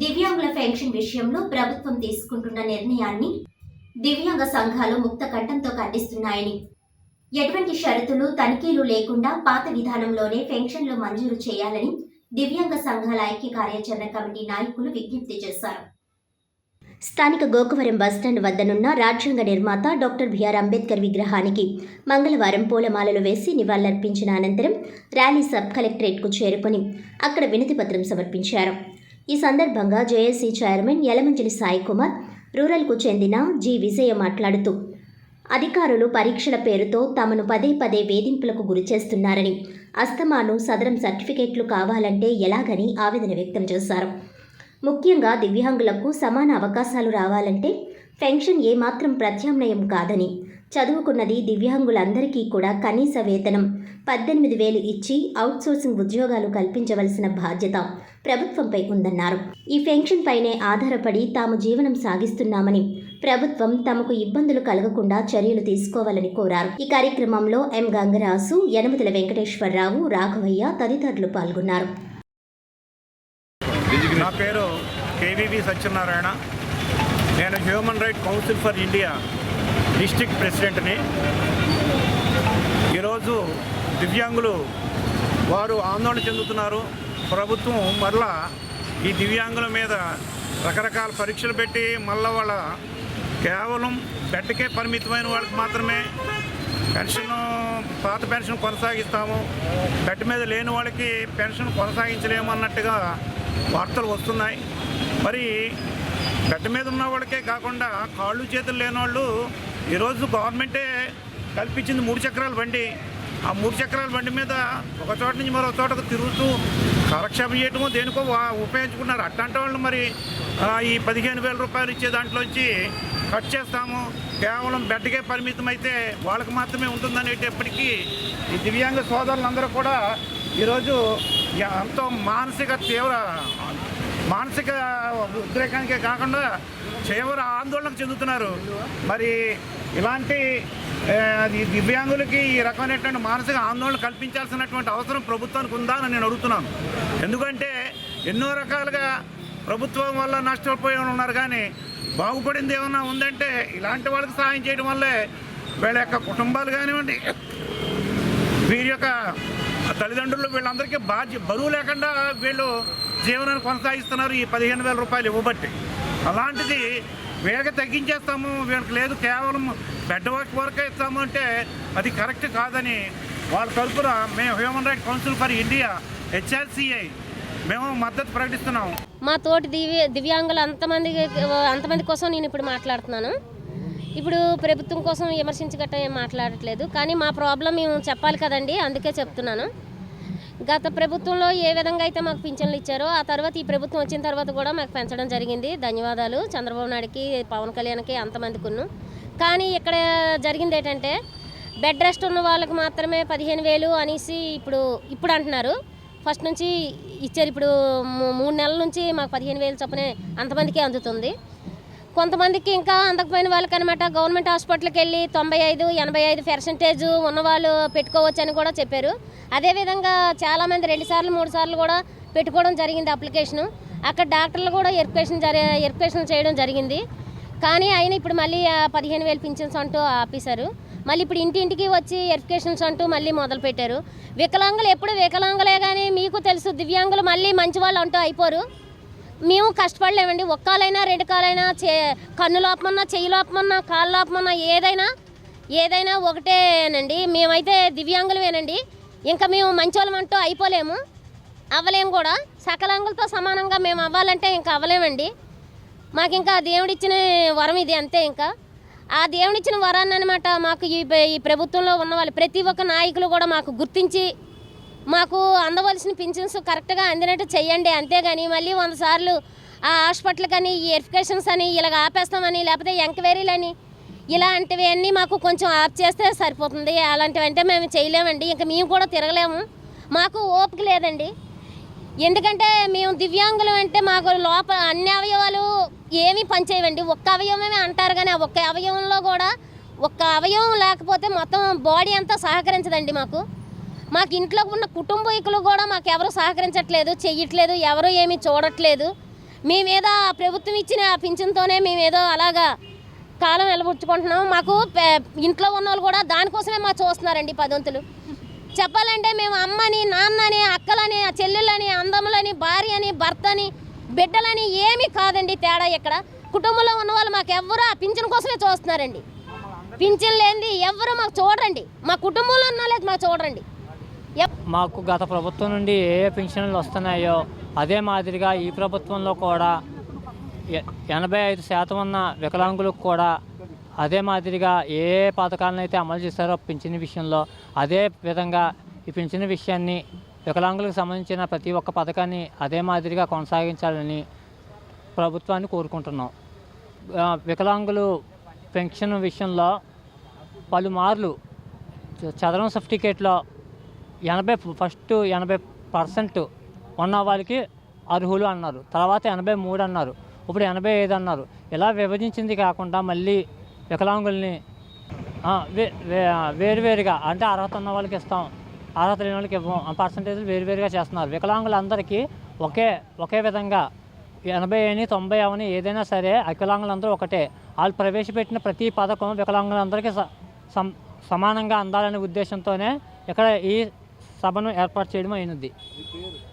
దివ్యాంగుల పెన్షన్ విషయంలో ప్రభుత్వం తీసుకుంటున్న నిర్ణయాన్ని దివ్యాంగ సంఘాలు ముక్త కంఠంతో ఖండిస్తున్నాయని. ఎటువంటి షరతులు తనిఖీలు లేకుండా పాత విధానంలోనే పెన్షన్లు మంజూరు చేయాలని దివ్యాంగ సంఘాల ఐక్య కార్యాచరణ కమిటీ నాయకులు విజ్ఞప్తి చేశారు. స్థానిక గోకవరం బస్టాండ్ వద్దనున్న రాజ్యాంగ నిర్మాత డాక్టర్ బిఆర్ అంబేద్కర్ విగ్రహానికి మంగళవారం పూలమాలలు వేసి నివాళులర్పించిన అనంతరం ర్యాలీ సబ్ కలెక్టరేట్కు చేరుకొని అక్కడ వినతిపత్రం సమర్పించారు. ఈ సందర్భంగా జేఏసీ చైర్మన్ యలమంచిలి సాయి కుమార్ రూరల్కు చెందిన జి. విజయ మాట్లాడుతూ అధికారులు పరీక్షల పేరుతో తమను పదే పదే వేధింపులకు గురిచేస్తున్నారని అస్తమాను సదరం సర్టిఫికేట్లు కావాలంటే ఎలాగని ఆవేదన వ్యక్తం చేశారు. ముఖ్యంగా దివ్యాంగులకు సమాన అవకాశాలు రావాలంటే పెన్షన్ ఏమాత్రం ప్రత్యామ్నాయం కాదని చదువుకున్నది దివ్యాంగులందరికీ కూడా కనీస వేతనం పద్దెనిమిది వేలు ఇచ్చి అవుట్సోర్సింగ్ ఉద్యోగాలు కల్పించవలసిన బాధ్యత ప్రభుత్వంపై ఉందన్నారు. ఈ పెన్షన్ పైనే ఆధారపడి తాము జీవనం సాగిస్తున్నామని ప్రభుత్వం తమకు ఇబ్బందులు కలగకుండా చర్యలు తీసుకోవాలని కోరారు. ఈ కార్యక్రమంలో ఎం. గంగరాసు యనమతుల వెంకటేశ్వరరావు రాఘవయ్య తదితరులు పాల్గొన్నారు. నా పేరు కేవీవి సత్యనారాయణ. నేను human right council for India district ప్రెసిడెంట్ని. ఈరోజు దివ్యాంగులు వారు ఆందోళన చెందుతున్నారు. ప్రభుత్వం మరలా ఈ దివ్యాంగుల మీద రకరకాల పరీక్షలు పెట్టి మళ్ళీ వాళ్ళ కేవలం బెడ్కే పరిమితమైన వాళ్ళకి మాత్రమే పెన్షన్ పాత పెన్షన్ కొనసాగిస్తాము. బెడ్ మీద లేని వాళ్ళకి పెన్షన్ కొనసాగించలేము అన్నట్టుగా వార్తలు వస్తున్నాయి. మరి బెడ్ మీద ఉన్న వాళ్ళకే కాకుండా కాళ్ళు చేతులు లేని వాళ్ళు ఈరోజు గవర్నమెంటే కల్పించింది మూడు చక్రాల బండి. ఆ మూడు చక్రాల బండి మీద ఒక చోట నుంచి మరో చోటకు తిరుగుతూ కాలక్షేపం చేయటము దేనికో ఉపయోగించుకున్నారు. అట్లాంటి వాళ్ళు మరి ఈ పదిహేను వేల రూపాయలు ఇచ్చే దాంట్లోంచి కట్ చేస్తాము. కేవలం బెడ్కే పరిమితం అయితే వాళ్ళకి మాత్రమే ఉంటుందనేటప్పటికీ ఈ దివ్యాంగ సోదరులందరూ కూడా ఈరోజు ఎంతో మానసిక తీవ్ర మానసిక ఉద్రేకానికే కాకుండా తీవ్ర ఆందోళనకు చెందుతున్నారు. మరి ఇలాంటి అది దివ్యాంగులకి ఈ రకమైనటువంటి మానసిక ఆందోళన కల్పించాల్సినటువంటి అవసరం ప్రభుత్వానికి ఉందా అని నేను అడుగుతున్నాను. ఎందుకంటే ఎన్నో రకాలుగా ప్రభుత్వం వల్ల నష్టపోయి ఉన్నారు కానీ బాగుపడింది ఏమన్నా ఉందంటే ఇలాంటి వాళ్ళకి సహాయం చేయడం వల్లే వీళ్ళ యొక్క కుటుంబాలు కానివ్వండి వీరి యొక్క తల్లిదండ్రులు వీళ్ళందరికీ బాధ్య బరువు లేకుండా వీళ్ళు జీవనాన్ని కొనసాగిస్తున్నారు ఈ పదిహేను వేల రూపాయలు ఇవ్వబట్టి. అలాంటిది వీళ్ళకి తగ్గించేస్తాము వీళ్ళకి లేదు కేవలం బెడ్ వర్క్ వరకే ఇస్తాము అంటే అది కరెక్ట్ కాదని వాళ్ళ తరఫున మేము human right council for India HRCI మేము మద్దతు ప్రకటిస్తున్నాము. మా తోటి దివ్య దివ్యాంగులు అంతమంది అంతమంది కోసం నేను ఇప్పుడు మాట్లాడుతున్నాను. ఇప్పుడు ప్రభుత్వం కోసం విమర్శించగట్ట ఏం మాట్లాడట్లేదు. కానీ మా ప్రాబ్లం మేము చెప్పాలి కదండి అందుకే చెప్తున్నాను. గత ప్రభుత్వంలో ఏ విధంగా అయితే మాకు పింఛన్లు ఇచ్చారో ఆ తర్వాత ఈ ప్రభుత్వం వచ్చిన తర్వాత కూడా మాకు పెంచడం జరిగింది. ధన్యవాదాలు. చంద్రబాబు నాయుడుకి పవన్ కళ్యాణ్కి అంతమందికును కానీ ఇక్కడ జరిగింది ఏంటంటే బెడ్ రెస్ట్ ఉన్న వాళ్ళకి మాత్రమే పదిహేను వేలు అనేసి ఇప్పుడు ఇప్పుడు అంటున్నారు. ఫస్ట్ నుంచి ఇచ్చారు. ఇప్పుడు మూడు నెలల నుంచి మాకు పదిహేను వేలు చొప్పునే అంతమందికి అందుతుంది. కొంతమందికి ఇంకా అందకపోయిన వాళ్ళకి అనమాట గవర్నమెంట్ హాస్పిటల్కి వెళ్ళి తొంభై ఐదు ఎనభై ఐదు పర్సెంటేజ్ ఉన్నవాళ్ళు పెట్టుకోవచ్చు అని కూడా చెప్పారు. అదేవిధంగా చాలామంది రెండు సార్లు మూడు సార్లు కూడా పెట్టుకోవడం జరిగింది అప్లికేషను. అక్కడ డాక్టర్లు కూడా ఎరిఫికేషన్ జరి ఎరిఫికేషన్ చేయడం జరిగింది. కానీ ఆయన ఇప్పుడు మళ్ళీ పదిహేను వేలు పింఛన్స్ అంటూ ఆపేశారు. మళ్ళీ ఇప్పుడు ఇంటింటికి వచ్చి ఎరిఫికేషన్స్ అంటూ మళ్ళీ మొదలు పెట్టారు. వికలాంగులు ఎప్పుడు వికలాంగులే కానీ మీకు తెలుసు దివ్యాంగులు మళ్ళీ మంచి వాళ్ళు అంటూ అయిపోరు. మేము కష్టపడలేమండి. ఒక్కాలైనా రెండు కాలైనా చే కన్ను లోపమన్నా చెయ్యి లోపమన్నా కాళ్ళు లోపమన్నా ఏదైనా ఏదైనా ఒకటేనండి. మేమైతే దివ్యాంగులమేనండి. ఇంకా మేము మంచోళ్ళం అంటూ అయిపోలేము. అవ్వలేము కూడా. సకలాంగులతో సమానంగా మేము అవ్వాలంటే ఇంకా అవ్వలేమండి. మాకు ఇంకా దేవుడిచ్చిన వరం ఇది అంతే ఇంకా. ఆ దేవుడిచ్చిన వరాన్ని అనమాట మాకు ఈ ఈ ప్రభుత్వంలో ఉన్న వాళ్ళు ప్రతి ఒక్క నాయకులు కూడా మాకు గుర్తించి మాకు అందవలసిన పింఛన్స్ కరెక్ట్గా అందినట్టు చేయండి అంతేగాని మళ్ళీ వంద సార్లు ఆ హాస్పిటల్ కానీ ఈ వెరిఫికేషన్స్ అని ఇలాగ ఆపేస్తామని లేకపోతే ఎంక్వైరీలని ఇలాంటివి అన్నీ మాకు కొంచెం ఆప్ చేస్తే సరిపోతుంది. అలాంటివి అంటే మేము చేయలేమండి. ఇంకా మేము కూడా తిరగలేము. మాకు ఓపిక లేదండి. ఎందుకంటే మేము దివ్యాంగులం అంటే మాకు లోపల అన్ని అవయవాలు ఏమీ పనిచేయవండి. ఒక్క అవయవమే అంటారు కానీ ఆ ఒక్క అవయవంలో కూడా ఒక్క అవయవం లేకపోతే మొత్తం బాడీ అంతా సహకరించదండి మాకు. మాకు ఇంట్లో ఉన్న కుటుంబీకులు కూడా మాకు ఎవరు సహకరించట్లేదు చెయ్యట్లేదు ఎవరు ఏమీ చూడట్లేదు. మేమేదో మీద ప్రభుత్వం ఇచ్చిన ఆ పింఛన్తోనే మేమేదో అలాగా కాలం నిలబుచ్చుకుంటున్నాం. మాకు ఇంట్లో ఉన్న వాళ్ళు కూడా దానికోసమే మా చూస్తున్నారండి పదొంతులు. చెప్పాలంటే మేము అమ్మని నాన్నని అక్కలని ఆ చెల్లెళ్ళని అందములని భార్యని భర్తని బిడ్డలని ఏమీ కాదండి తేడా ఇక్కడ. కుటుంబంలో ఉన్న వాళ్ళు మాకు ఎవరు ఆ పింఛన్ కోసమే చూస్తున్నారండి. పింఛన్ లేనిది ఎవరు మాకు చూడరండి. మా కుటుంబంలో ఉన్న లేదు మాకు చూడరండి. మాకు గత ప్రభుత్వం నుండి ఏ ఏ పెన్షన్లు వస్తున్నాయో అదే మాదిరిగా ఈ ప్రభుత్వంలో కూడా ఎ- ఎనభై ఐదు శాతం ఉన్న వికలాంగులకు కూడా అదే మాదిరిగా ఏ ఏ పథకాలను అయితే అమలు చేశారో పింఛన్ విషయంలో అదే విధంగా ఈ పింఛన్ విషయాన్ని వికలాంగులకు సంబంధించిన ప్రతి ఒక్క పథకాన్ని అదే మాదిరిగా కొనసాగించాలని ప్రభుత్వాన్ని కోరుకుంటున్నాం. వికలాంగులు పెన్షన్ విషయంలో పలుమార్లు చదరం సర్టిఫికేట్లో ఎనభై ఫస్ట్ ఎనభై పర్సెంట్ ఉన్న వాళ్ళకి అర్హులు అన్నారు. తర్వాత ఎనభై మూడు అన్నారు. ఇప్పుడు ఎనభై ఐదు అన్నారు. ఇలా విభజించింది కాకుండా మళ్ళీ వికలాంగుల్ని వే- వేరువేరుగా అంటే అర్హత ఉన్న వాళ్ళకి ఇస్తాం. అర్హత లేని వాళ్ళకి ఇవ్వం. ఆ పర్సంటేజ్లు వేరువేరుగా చేస్తున్నారు. వికలాంగులందరికీ ఒకే ఒకే విధంగా ఎనభై అని తొంభై అవని ఏదైనా సరే వికలాంగులందరూ ఒకటే. వాళ్ళు ప్రవేశపెట్టిన ప్రతి పథకం వికలాంగులందరికీ సమానంగా అందాలనే ఉద్దేశంతోనే ఇక్కడ ఈ సభను ఏర్పాటు చేయడం అయినది